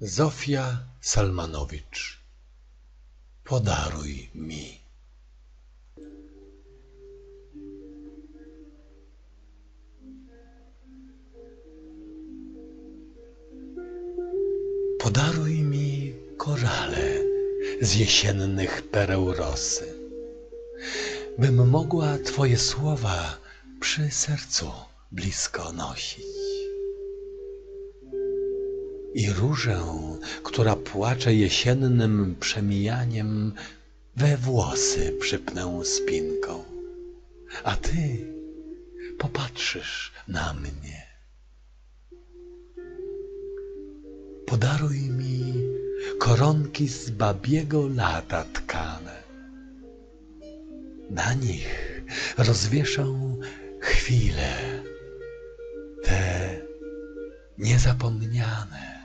Zofia Salmanowicz Podaruj mi Podaruj mi korale z jesiennych pereł rosy, bym mogła Twoje słowa przy sercu blisko nosić. I różę, która płacze jesiennym przemijaniem, we włosy przypnę spinką, a Ty popatrzysz na mnie. Podaruj mi koronki z babiego lata tkane. Na nich rozwieszę chwile te niezapomniane.